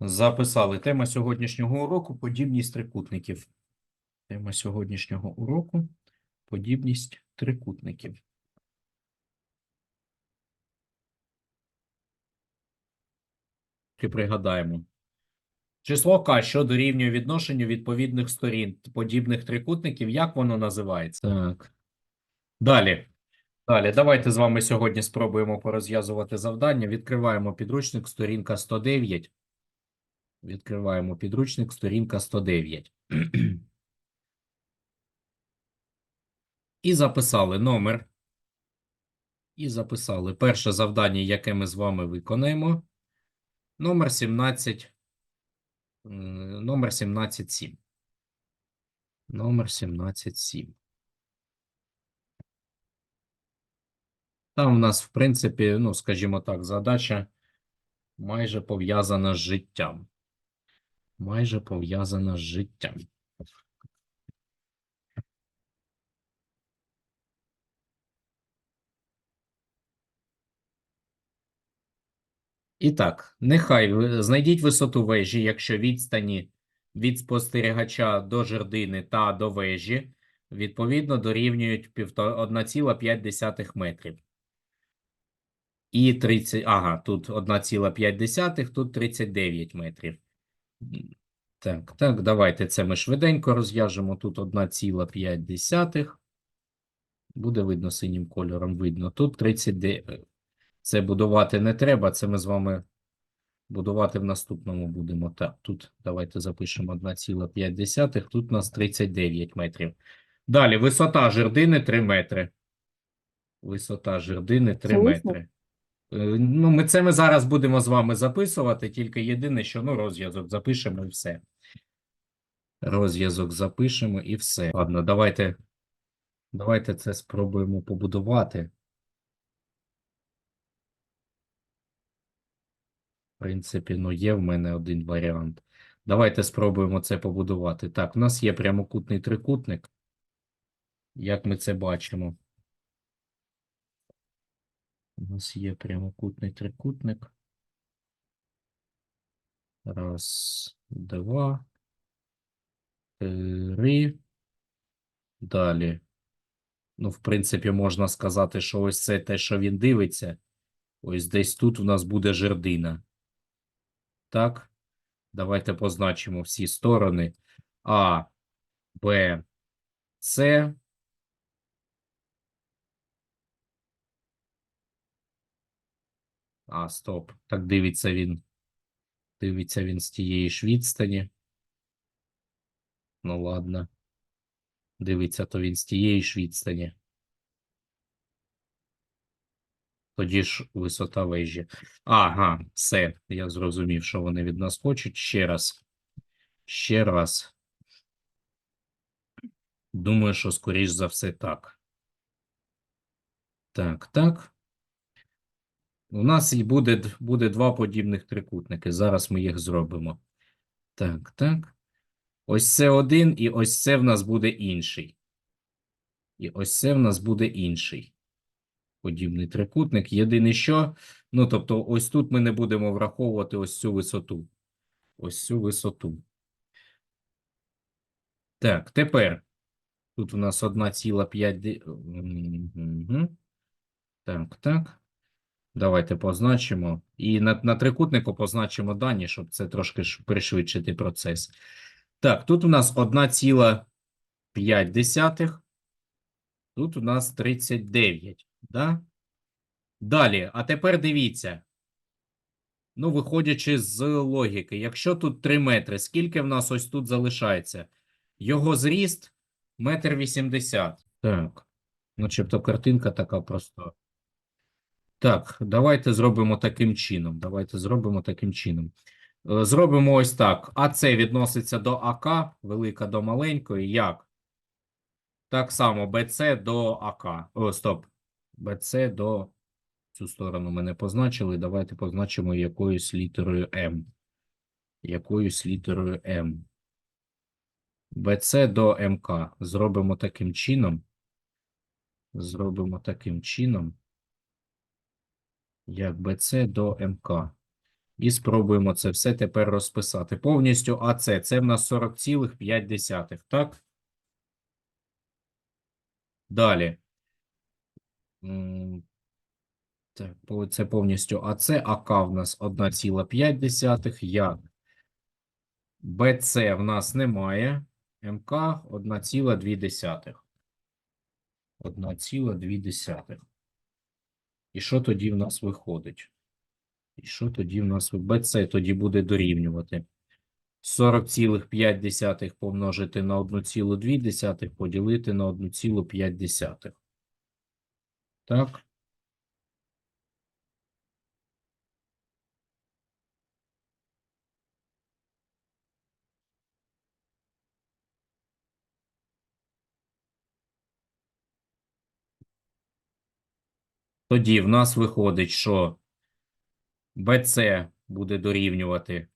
Записали. Тема сьогоднішнього уроку подібність трикутників. Тема сьогоднішнього уроку подібність трикутників. І пригадаємо. Число К, що дорівнює відношенню відповідних сторін подібних трикутників, як воно називається? Так. Далі. Далі, давайте з вами сьогодні спробуємо порозв'язувати завдання. Відкриваємо підручник, сторінка 109. Відкриваємо підручник, сторінка 109. І записали номер. І записали перше завдання, яке ми з вами виконаємо. Номер 17. е, Номер 177. Номер 177. Там у нас, в принципі, ну, скажімо так, задача майже пов'язана з життям. Майже пов'язана з життям. І так, нехай знайдіть висоту вежі, якщо відстані від спостерігача до жердини та до вежі відповідно дорівнюють півто- 1,5 метрів. І 30, ага, тут 1,5, тут 39 метрів. Так, так, давайте це ми швиденько розв'яжемо. Тут 1,5. Буде видно синім кольором, видно. Тут 39. Це будувати не треба, це ми з вами будувати в наступному будемо. Так, тут давайте запишемо 1,5, тут у нас 39 метрів. Далі, висота жердини 3 метри. Висота жердини 3 метри. Е, Ну, ми це ми зараз будемо з вами записувати, тільки єдине, що ну, розв'язок запишемо і все. Розв'язок запишемо і все. Ладно, давайте, давайте це спробуємо побудувати. В принципі, ну є в мене один варіант. Давайте спробуємо це побудувати. Так, у нас є прямокутний трикутник. Як ми це бачимо? У нас є прямокутний трикутник. Раз, два, три. Далі. Ну, в принципі, можна сказати, що ось це те, що він дивиться. Ось десь тут у нас буде жердина. Так. Давайте позначимо всі сторони. А, Б, С. А, стоп. Так дивиться він. Дивиться він з тієї ж відстані. Ну, ладно. Дивиться, то він з тієї ж відстані. Тоді ж висота вежі. Ага, все. Я зрозумів, що вони від нас хочуть. Ще раз. Ще раз. Думаю, що скоріш за все так. Так, так. У нас і буде, буде два подібних трикутники. Зараз ми їх зробимо. Так, так. Ось це один, і ось це в нас буде інший. І ось це в нас буде інший подібний трикутник. Єдине що, ну, тобто, ось тут ми не будемо враховувати ось цю висоту. Ось цю висоту. Так, тепер. Тут у нас 1,5. Угу. Так, так. Давайте позначимо. І на, на трикутнику позначимо дані, щоб це трошки пришвидшити процес. Так, тут у нас 1,5. Тут у нас 39. Да? Далі, а тепер дивіться. Ну, виходячи з логіки, якщо тут 3 метри, скільки в нас ось тут залишається? Його зріст метр вісімдесят. Так. Начебто картинка така проста. Так, давайте зробимо таким чином. Давайте зробимо таким чином. Е, Зробимо ось так. АЦ відноситься до АК, велика до маленької. Як? Так само БЦ до АК. О, стоп. БЦ до цю сторону ми не позначили. Давайте позначимо якоюсь літерою М. Якоюсь літерою М. БЦ до МК. Зробимо таким чином. Зробимо таким чином. Як БЦ до МК. І спробуємо це все тепер розписати. Повністю АЦ це в нас 40,5, так? Далі. Так, це повністю АЦ, АК в нас 1,5, як БЦ в нас немає, МК 1,2. 1,2. І що тоді в нас виходить? І що тоді в нас виходить? БЦ тоді буде дорівнювати? 40,5 помножити на 1,2 поділити на 1,5. Так? Тоді в нас виходить, що БЦ буде дорівнювати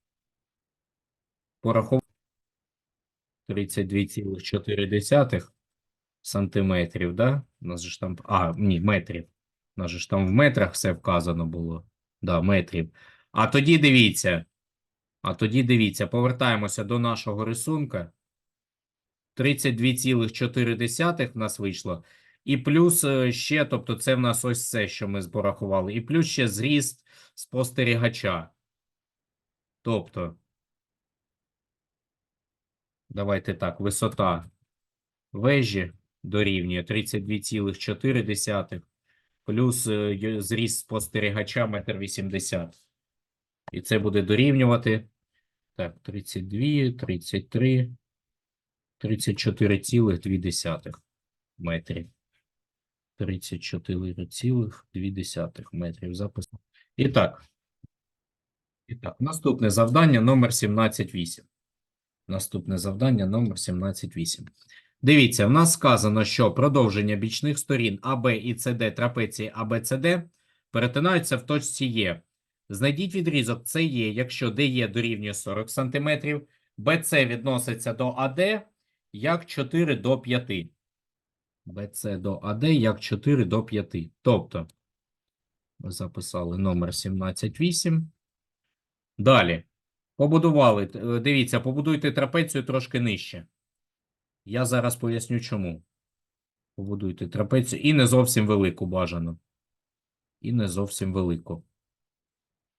порахов 32,4 сантиметрів, да? У нас же ж там, а, ні, метрів. У нас же ж там в метрах все вказано було. Да, метрів. А тоді дивіться. А тоді дивіться, повертаємося до нашого рисунка. 32,4 в нас вийшло. І плюс е, ще, тобто це в нас ось це, що ми порахували. І плюс ще зріст спостерігача. Тобто, давайте так, висота вежі дорівнює 32,4 плюс е, зріст спостерігача 1,80 м. І це буде дорівнювати. Так, 32, 33, 34,2 метрів. 34,2 метрів запису. І так. І так, наступне завдання номер 17.8. Наступне завдання номер 17.8. Дивіться, в нас сказано, що продовження бічних сторін АБ і СД трапеції ABCD перетинаються в точці Е. Знайдіть відрізок СЕ, якщо ДЕ дорівнює 40 см, БЦ відноситься до АД як 4 до 5. БЦ до АД як 4 до 5. Тобто, ми записали номер 17.8. Далі. Побудували. е, Дивіться, побудуйте трапецію трошки нижче. Я зараз поясню, чому. Побудуйте трапецію. І не зовсім велику бажано. І не зовсім велику.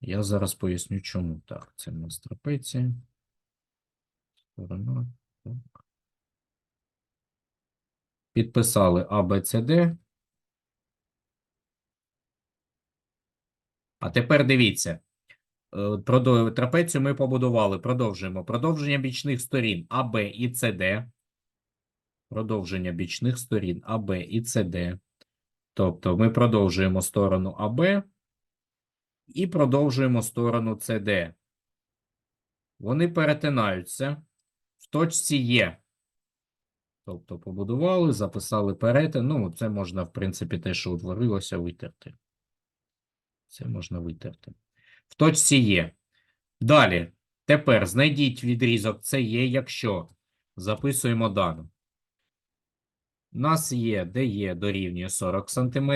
Я зараз поясню, чому. Так, це в нас трапеція. Сторона. Так. Підписали А, Б, С, Д. А тепер дивіться. Е, Трапецію ми побудували. Продовжуємо. Продовження бічних сторін АБ і СД. Продовження бічних сторін АБ і СД. Тобто ми продовжуємо сторону АБ і продовжуємо сторону СД. Вони перетинаються в точці Є. Тобто побудували, записали перетин. Ну, це можна, в принципі, те, що утворилося, витерти. Це можна витерти. В точці Є. Далі. Тепер знайдіть відрізок це є, якщо записуємо дану. У нас є, де є дорівнює 40 см.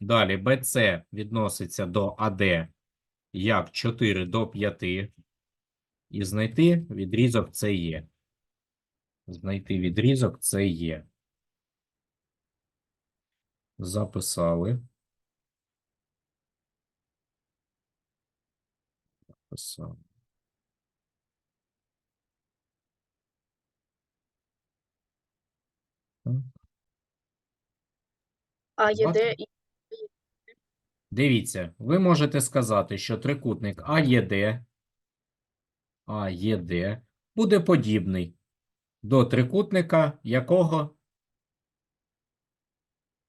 Далі BC відноситься до AD як 4 до 5. І знайти відрізок це є. Знайти відрізок це є. Записали. Записали. А ЄД Бачите? і Дивіться, ви можете сказати, що трикутник АЄД, АЄД буде подібний до трикутника якого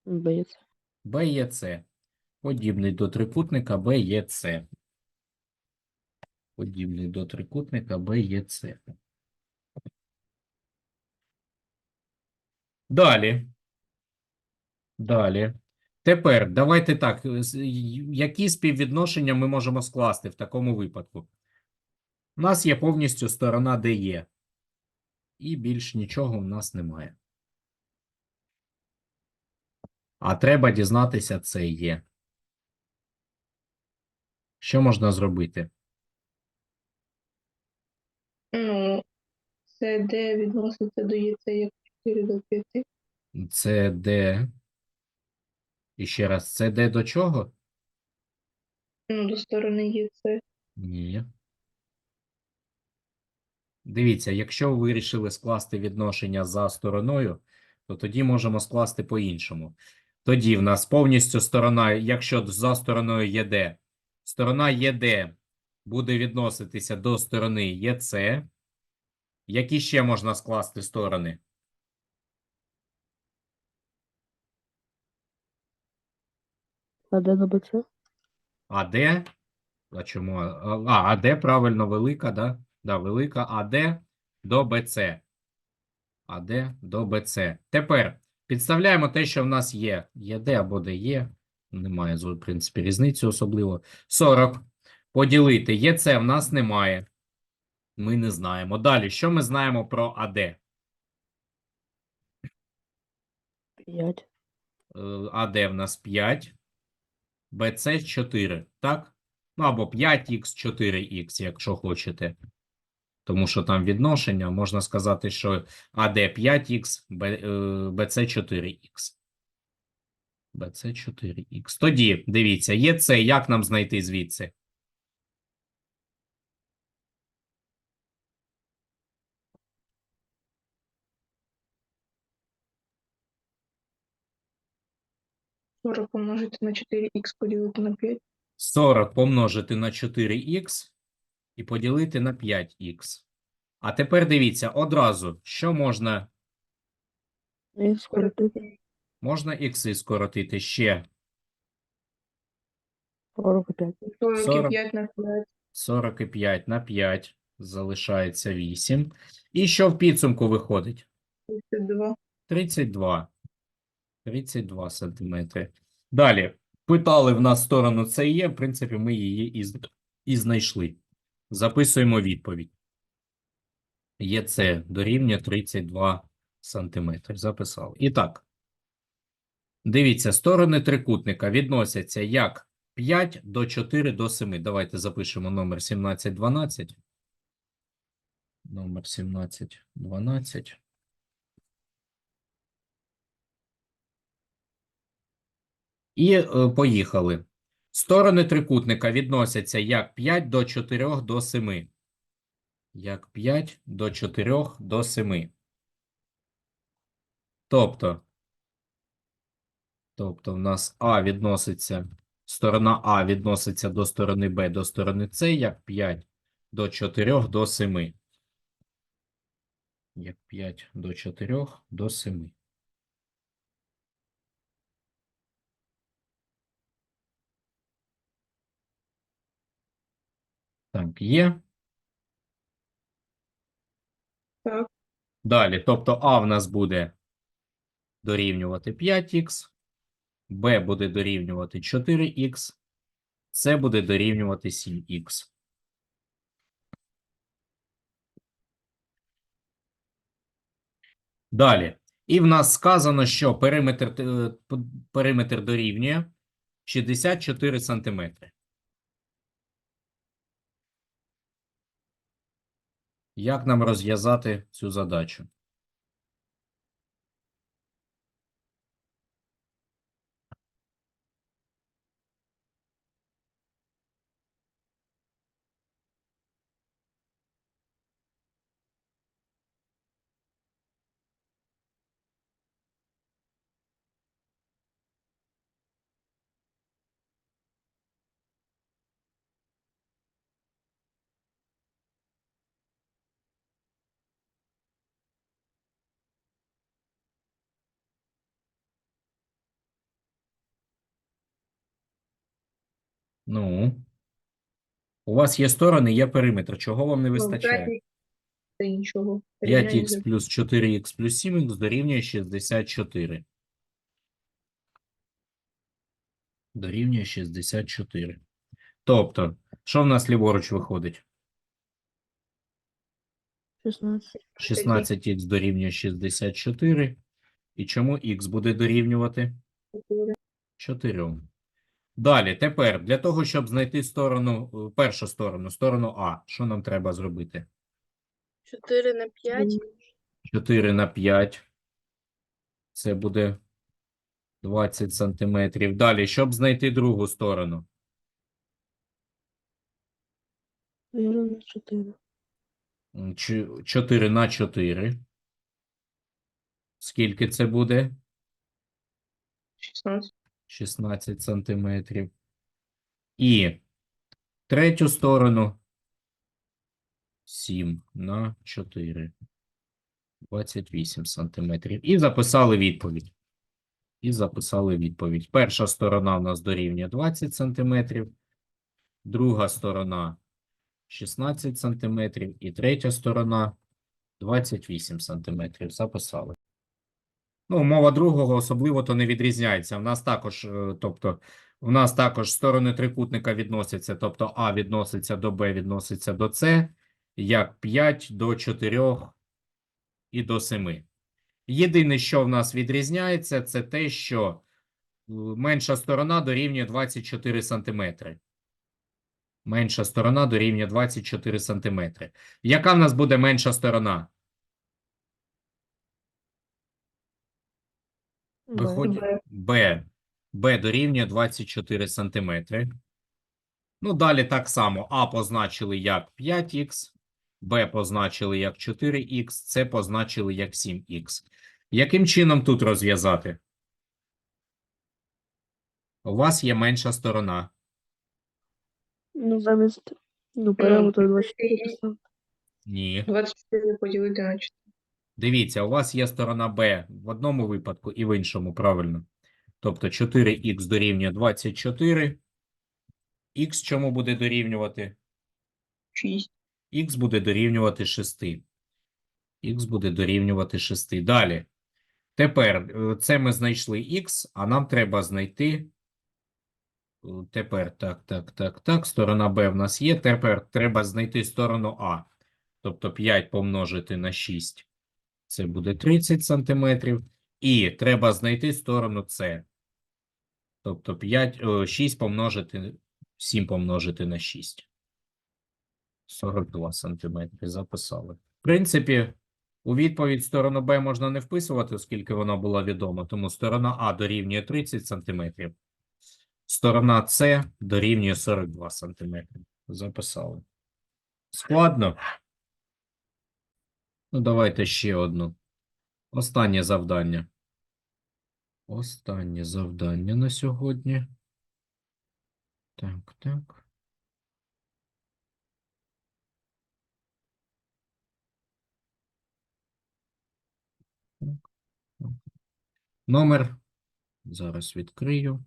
БЦ. БЄЦ. Подібний до трикутника БЄЦ. Подібний до трикутника БЄЦ. Далі. Далі. Тепер давайте так. Які співвідношення ми можемо скласти в такому випадку? У нас є повністю сторона, де. І більш нічого в нас немає. А треба дізнатися, це є. Що можна зробити? Ну, це де відноситься до ЄЦ як 4 до 5. Це де? І ще раз, це де до чого? Ну, до сторони ЄЦ. Ні. Дивіться, якщо ви вирішили скласти відношення за стороною, то тоді можемо скласти по-іншому. Тоді в нас повністю сторона, якщо за стороною ЄД, сторона ЄД буде відноситися до сторони ЄЦ. Які ще можна скласти сторони? А де до БЦ? АД. А чому? А, а, АД правильно велика, да? Да, велика АД до БЦ. АД до БЦ. Тепер підставляємо те, що в нас є. ЄД або ДЕ. Немає, в принципі, різниці особливо. 40. Поділити. ЄЦ в нас немає. Ми не знаємо. Далі, що ми знаємо про АД? 5. Е, АД в нас 5, БЦ 4, так? Ну або 5х, 4х, якщо хочете. Тому що там відношення, можна сказати, що АД 5х, БЦ 4х. БЦ 4х. Тоді, дивіться, є це, як нам знайти звідси? – 40 помножити на 4х поділити на 5. 40 помножити на 4х і поділити на 5х. А тепер дивіться, одразу, що можна І скоротити Можна ікси скоротити ще 45. 45 на 5. 45 на 5, залишається 8. І що в підсумку виходить? 32. 32. 32 сантиметри. Далі. Питали в нас сторону це є, в принципі, ми її і, і знайшли. Записуємо відповідь. Є це дорівнює 32 сантиметри. Записали. І так. Дивіться, сторони трикутника відносяться як 5 до 4 до 7. Давайте запишемо номер 1712. Номер 1712. І е, поїхали. Сторони трикутника відносяться як 5 до 4 до 7. Як 5 до 4 до 7. Тобто, тобто в нас А відноситься, сторона А відноситься до сторони Б до сторони С як 5 до 4 до 7. Як 5 до 4 до 7. Так, є. Так. Далі, тобто А в нас буде дорівнювати 5х, Б буде дорівнювати 4х, С буде дорівнювати 7х. Далі. І в нас сказано, що периметр, е, периметр дорівнює 64 сантиметри. Як нам розв'язати цю задачу? Ну, у вас є сторони, є периметр. Чого вам не вистачає? 5 це нічого. 5х плюс 4х плюс 7х дорівнює 64. Дорівнює 64. Тобто, що в нас ліворуч виходить? 16. 16х дорівнює 64. І чому х буде дорівнювати? 4. Далі, тепер, для того, щоб знайти сторону, е, першу сторону, сторону А, що нам треба зробити? 4 на 5. 4 на 5. Це буде 20 сантиметрів. Далі, щоб знайти другу сторону. Наверное, на 4. 4 на 4. Скільки це буде? 16. 16 сантиметрів. І третю сторону 7 на 4. 28 сантиметрів. І записали відповідь. І записали відповідь. Перша сторона у нас дорівнює 20 сантиметрів. Друга сторона 16 сантиметрів. І третя сторона 28 сантиметрів. Записали. Ну, мова другого особливо то не відрізняється. В нас також, е, тобто, в нас також сторони трикутника відносяться, тобто А відноситься до Б, відноситься до С, як 5 до 4 і до 7. Єдине, що в нас відрізняється, це те, що е, менша сторона дорівнює 24 сантиметри. Менша сторона дорівнює 24 сантиметри. Яка в нас буде менша сторона? Виходить Б. Б. Дорівнює 24 сантиметри. Ну, далі так само. А позначили як 5х, Б позначили як 4х, С позначили як 7х. Яким чином тут розв'язати? У вас є менша сторона. Ну, замість, ну, периметр 24 поставити. Ні. 24 поділити на 4. Дивіться, у вас є сторона Б в одному випадку і в іншому, правильно. Тобто 4х дорівнює 24. Х чому буде дорівнювати? 6. Х буде дорівнювати 6. Х буде дорівнювати 6. Далі. Тепер е, це ми знайшли х, а нам треба знайти. е, Тепер так, так, так, так. Сторона Б в нас є. Тепер треба знайти сторону А. Тобто 5 помножити на 6. Це буде 30 сантиметрів. І треба знайти сторону С. Тобто 5, 6 помножити, 7 помножити на 6. 42 сантиметри записали. В принципі, у відповідь сторону Б можна не вписувати, оскільки вона була відома. Тому сторона А дорівнює 30 сантиметрів. Сторона С дорівнює 42 сантиметри. Записали. Складно? Ну, давайте ще одну. Останнє завдання. Останнє завдання на сьогодні. Так, так. Так, так. Номер. Зараз відкрию.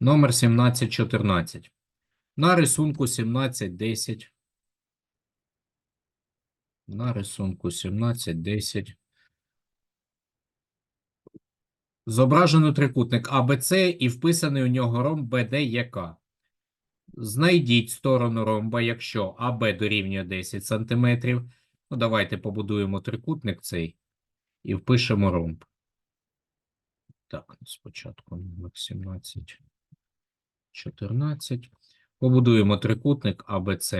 Номер 1714. На рисунку 1710. На рисунку 1710. Зображено трикутник АБЦ і вписаний у нього ромб БДЄК. Знайдіть сторону ромба, якщо АБ дорівнює 10 см. Ну, давайте побудуємо трикутник цей і впишемо ромб. Так, спочатку номер 17, 14. Побудуємо трикутник АБЦ.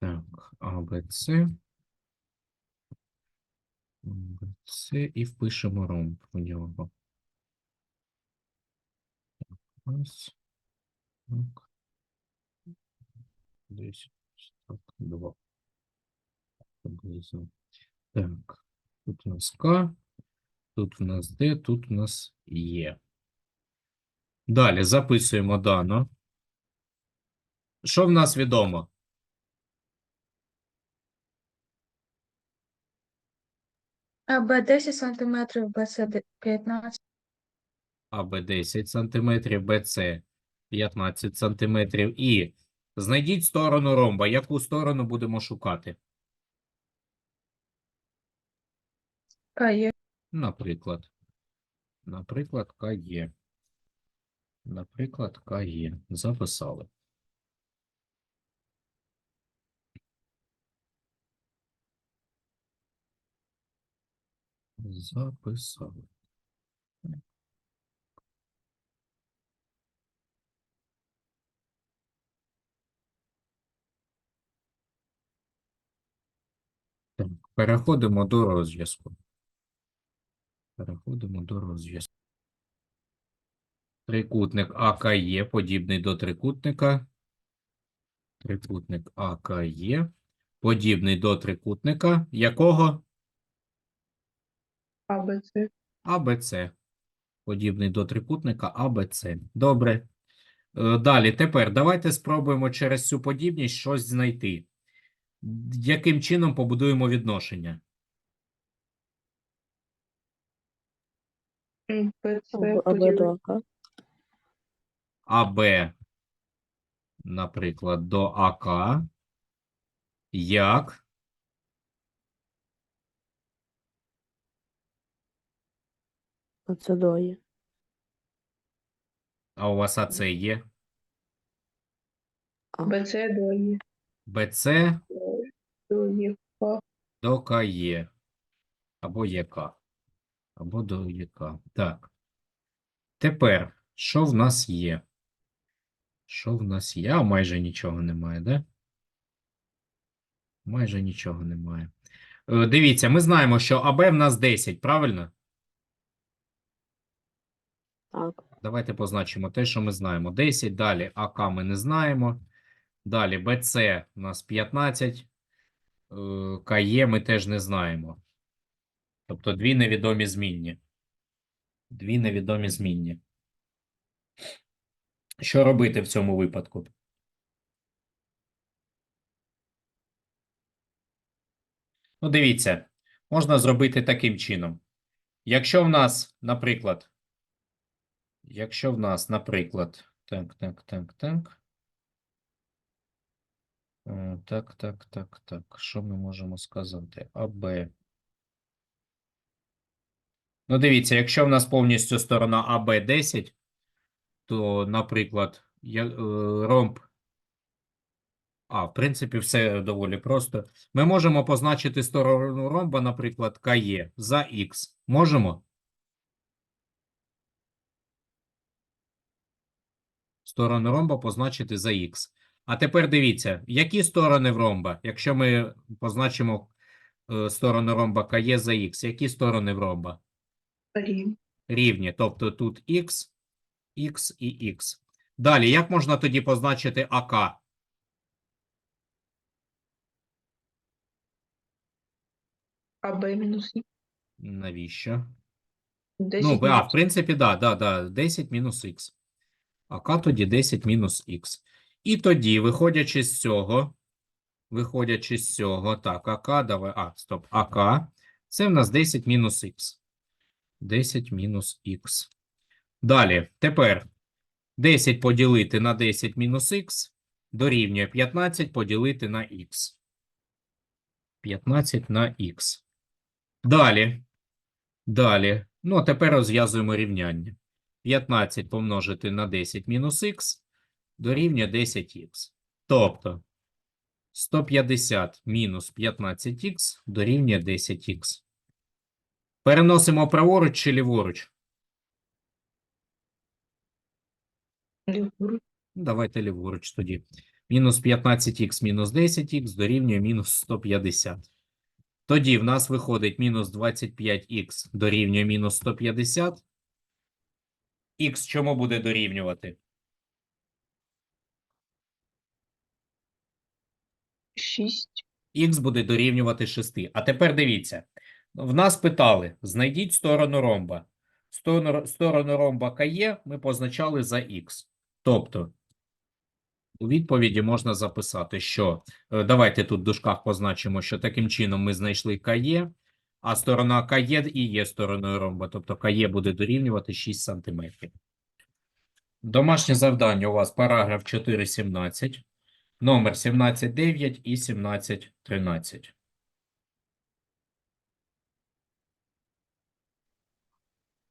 Так, АБЦ. АБЦ і впишемо ромб у нього. Так, Раз. Так. Десь так, два. Приблизно. Так, тут у нас К, тут у нас Д, тут у нас Є. Далі записуємо дано. Що в нас відомо? АБ 10 см, БЦ 15 АБ 10 см, БЦ 15 см. І знайдіть сторону ромба. Яку сторону будемо шукати? КЕ. Наприклад. Наприклад, КЄ. Наприклад, КЄ. Записали. Записали. Так, переходимо до розв'язку. Переходимо до розв'язку. Трикутник АКЄ подібний до трикутника. Трикутник АКЄ подібний до трикутника якого? АБЦ. АБЦ. Подібний до трикутника АБЦ. Добре. Е, Далі, тепер давайте спробуємо через цю подібність щось знайти. Яким чином побудуємо відношення? БЦ до АК. АБ, наприклад, до АК. Як? А це до. А у вас АЦ є? БЦ до Є. БЦ До Є. до КЄ. Або ЄК. Або до ЄК. Так. Тепер, що в нас є? Що в нас є? А майже нічого немає, да? Майже нічого немає. Е, Дивіться, ми знаємо, що АБ в нас 10, правильно? Так. Давайте позначимо те, що ми знаємо. 10, далі АК ми не знаємо. Далі БЦ у нас 15. е, КЄ ми теж не знаємо. Тобто дві невідомі змінні. Дві невідомі змінні. Що робити в цьому випадку? Ну, дивіться, можна зробити таким чином. Якщо в нас, наприклад, Якщо в нас, наприклад, так, так, так, так. Е, Так, так, так, так. Що ми можемо сказати? АБ. Ну, дивіться, якщо в нас повністю сторона АБ 10, то, наприклад, е, ромб. А, в принципі, все доволі просто. Ми можемо позначити сторону ромба, наприклад, КЕ за Х. Можемо? Сторону ромба позначити за х. А тепер дивіться, які сторони в ромба, якщо ми позначимо е, сторону ромба КЄ за х, які сторони в ромба? Рівні. Рівні, тобто тут х, х і х. Далі, як можна тоді позначити АК? АБ мінус Х. Навіщо? 10 Ну, а, в принципі, да, да, да, 10 мінус х. АК тоді 10 мінус х. І тоді, виходячи з цього, виходячи з цього, так, АК, давай, а, стоп, АК, це в нас 10 мінус х. 10 мінус х. Далі, тепер 10 поділити на 10 мінус х дорівнює 15 поділити на х. 15 на х. Далі. Далі. Ну, а тепер розв'язуємо рівняння. 15 помножити на 10 мінус х дорівнює 10х. Тобто 150 мінус 15х дорівнює 10х. Переносимо праворуч чи ліворуч? Ліворуч. Давайте ліворуч тоді. Мінус 15х мінус 10х дорівнює мінус 150. Тоді в нас виходить мінус 25х дорівнює мінус 150. Х чому буде дорівнювати? 6. Х буде дорівнювати 6. А тепер дивіться. В нас питали, знайдіть сторону ромба. Сторону, сторону ромба КЄ ми позначали за х. Тобто, у відповіді можна записати, що, е, давайте тут в дужках позначимо, що таким чином ми знайшли КЄ, а сторона КЄ і є стороною ромба, тобто КЕ буде дорівнювати 6 см. Домашнє завдання у вас параграф 4.17, номер 17.9 і 17.13.